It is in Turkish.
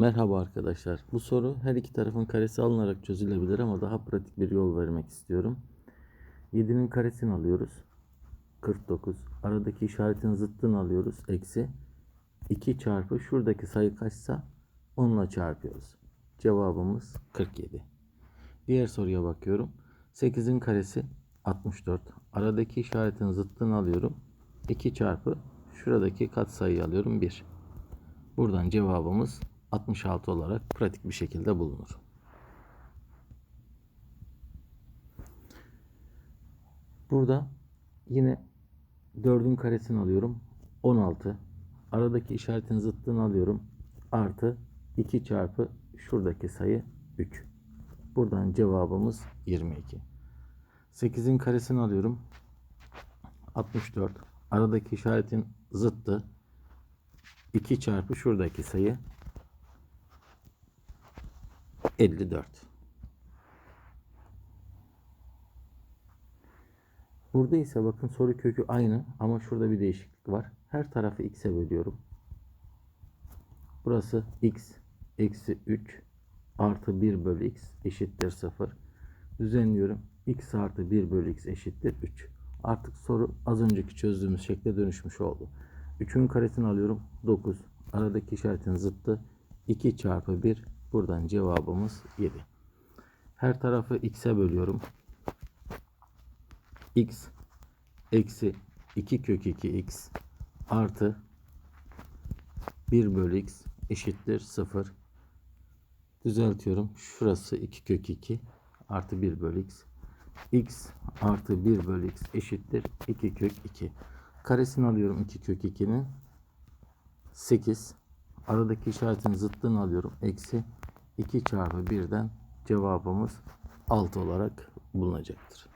Merhaba arkadaşlar. Bu soru her iki tarafın karesi alınarak çözülebilir ama daha pratik bir yol vermek istiyorum. 7'nin karesini alıyoruz. 49. Aradaki işaretin zıttını alıyoruz. Eksi. 2 çarpı şuradaki sayı kaçsa onunla çarpıyoruz. Cevabımız 47. Diğer soruya bakıyorum. 8'in karesi 64. Aradaki işaretin zıttını alıyorum. 2 çarpı şuradaki katsayıyı alıyorum 1. Buradan cevabımız 66 olarak pratik bir şekilde bulunur. Burada yine 4'ün karesini alıyorum. 16. Aradaki işaretin zıttını alıyorum. Artı 2 çarpı şuradaki sayı 3. Buradan cevabımız 22. 8'in karesini alıyorum. 64. Aradaki işaretin zıttı 2 çarpı şuradaki sayı 54. Burada ise bakın soru kökü aynı ama şurada bir değişiklik var. Her tarafı x'e bölüyorum. Burası x eksi 3 artı 1 bölü x eşittir 0. Düzenliyorum. x artı 1 bölü x eşittir 3. Artık soru az önceki çözdüğümüz şekle dönüşmüş oldu. 3'ün karesini alıyorum. 9. Aradaki işaretin zıttı 2 çarpı 1. Buradan cevabımız 7. Her tarafı x'e bölüyorum. x eksi 2 kök 2 x artı 1 bölü x eşittir 0. Düzeltiyorum. Şurası 2 kök 2 artı 1 bölü x. x artı 1 bölü x eşittir 2 kök 2. Karesini alıyorum 2 kök 2'nin. 8. Aradaki işaretin zıttını alıyorum. Eksi 2 çarpı 1'den cevabımız 6 olarak bulunacaktır.